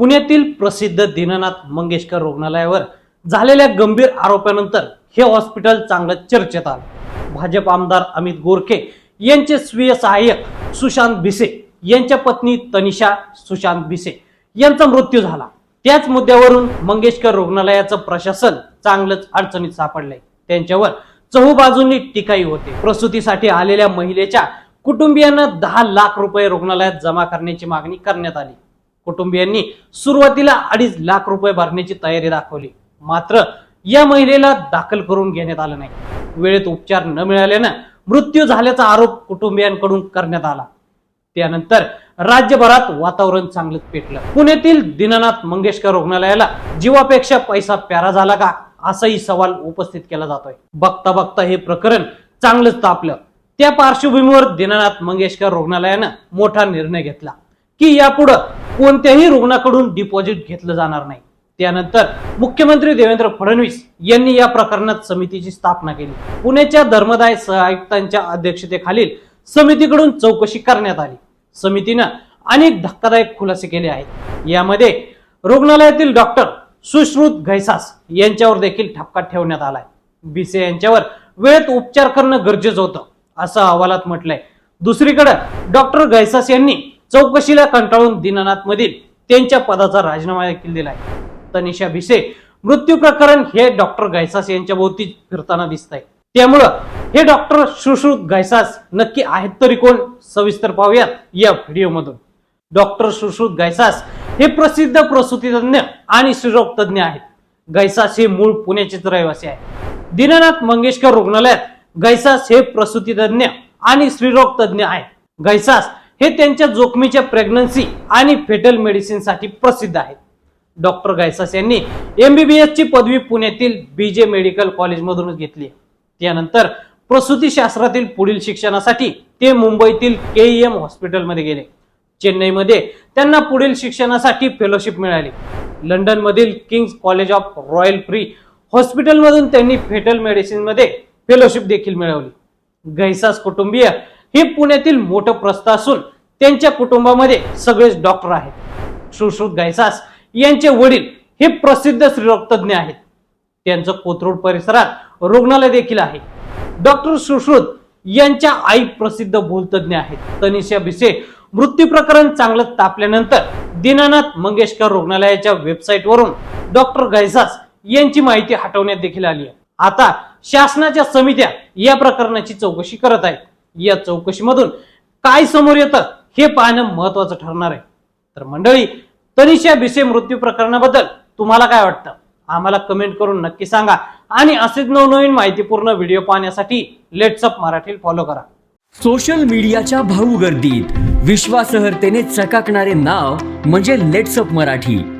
पुण्यातील प्रसिद्ध दीननाथ मंगेशकर रुग्णालयावर झालेल्या गंभीर आरोपानंतर हे हॉस्पिटल चांगलं चर्चेत आलं. भाजप आमदार अमित गोरखे यांचे स्वीय सहाय्यक सुशांत भिसे यांच्या पत्नी तनिषा सुशांत भिसे यांचा मृत्यू झाला. त्याच मुद्द्यावरून मंगेशकर रुग्णालयाचं प्रशासन चांगलंच अडचणीत सापडलंय. त्यांच्यावर चहूबाजूंनी टीकाही होते. प्रसूतीसाठी आलेल्या महिलेच्या कुटुंबियांना दहा लाख रुपये रुग्णालयात जमा करण्याची मागणी करण्यात आली. कुटुंबियांनी सुरुवातीला अडीच लाख रुपये भरण्याची तयारी दाखवली. मात्र या महिलेला दाखल करून घेण्यात आलं नाही. वेळेत उपचार न मिळाल्यानं मृत्यू झाल्याचा आरोप कुटुंबियांकडून करण्यात आला. त्यानंतर राज्यभरात वातावरण चांगलंच पेटलं. पुण्यातील दीनानाथ मंगेशकर रुग्णालयाला जीवापेक्षा पैसा प्यारा झाला का असाही सवाल उपस्थित केला जातोय. बघता बघता हे प्रकरण चांगलंच तापलं. त्या पार्श्वभूमीवर दिनानाथ मंगेशकर रुग्णालयानं मोठा निर्णय घेतला की यापुढं कोणत्याही रुग्णाकडून डिपॉझिट घेतलं जाणार नाही. त्यानंतर मुख्यमंत्री देवेंद्र फडणवीस यांनी या प्रकरणात समितीची स्थापना केली. पुण्याच्या धर्मदाय सहआयुक्तांच्या अध्यक्षतेखालील समितीकडून चौकशी करण्यात आली. समितीनं अनेक धक्कादायक खुलासे केले आहेत. यामध्ये रुग्णालयातील डॉक्टर सुश्रुत घैसास यांच्यावर देखील ठपका ठेवण्यात आलाय. बीसे यांच्यावर वेळेत उपचार करणं गरजेचं होतं असं अहवालात म्हटलंय. दुसरीकडे डॉक्टर घैसास यांनी चौकशीला कंटाळून दिनानाथ मधील त्यांच्या पदाचा राजीनामा देखील आहे तनिषा भिसे मृत्यू प्रकरण हे डॉक्टर गैसास यांच्या भोवती फिरताना दिसत आहे त्यामुळं हे डॉक्टर सुश्रुत गायसास नक्की आहेत तरी कोण? सविस्तर पाहूयात या व्हिडिओमधून. डॉक्टर सुश्रुत गायसास हे प्रसिद्ध प्रसूतीतज्ञ आणि स्त्रीरोग तज्ञ आहेत. गैसास हे मूळ पुण्याचेच रहिवासी आहे दीनानाथ मंगेशकर रुग्णालयात गैसास हे प्रसूतीतज्ञ आणि स्त्रीरोग तज्ञ आहेत. गैसास हे त्यांच्या जोखमीच्या प्रेग्नन्सी आणि फेटल मेडिसिनसाठी प्रसिद्ध आहेत डॉक्टर गायसास यांनी एमबीबीएस ची पदवी पुण्यातील बीजे मेडिकल कॉलेजमधूनच घेतली त्यानंतर प्रसूतीशास्त्रातील पुढील शिक्षणासाठी ते मुंबईतील के एम हॉस्पिटलमध्ये गेले. चेन्नईमध्ये त्यांना पुढील शिक्षणासाठी फेलोशिप मिळाली. लंडनमधील King's college of Royal Free हॉस्पिटलमधून त्यांनी फेटल मेडिसिनमध्ये फेलोशिप देखील मिळवली. गैसास कुटुंबीय हे पुण्यातील मोठं प्रस्थ असून त्यांच्या कुटुंबामध्ये सगळेच डॉक्टर आहेत. सुश्रुत गायसास यांचे वडील हे प्रसिद्ध स्त्रीरोगतज्ञ आहेत. त्यांचं कोथरूड परिसरात रुग्णालय देखील आहे. डॉक्टर सुश्रुत यांच्या आई प्रसिद्ध भूलतज्ञ आहेत. तनिषा भिसे मृत्यू प्रकरण चांगलं तापल्यानंतर दीनानाथ मंगेशकर रुग्णालयाच्या वेबसाईटवरून डॉक्टर गैसास यांची माहिती हटवण्यात देखील आली आहे. आता शासनाच्या समित्या या प्रकरणाची चौकशी करत आहेत. या चौकशीमधून काय समोर येतं हे पाहणं महत्वाचं ठरणार आहे. तर मंडळी तनिषा भिसे मृत्यू प्रकरणाबद्दल तुम्हाला काय वाटतं? आम्हाला कमेंट करून नक्की सांगा. आणि असेच नवनवीन माहितीपूर्ण व्हिडिओ पाहण्यासाठी लेट्सअप मराठी फॉलो करा. सोशल मीडियाच्या भाऊ गर्दीत विश्वासार्हतेने चकाकणारे नाव म्हणजे लेट्सअप मराठी.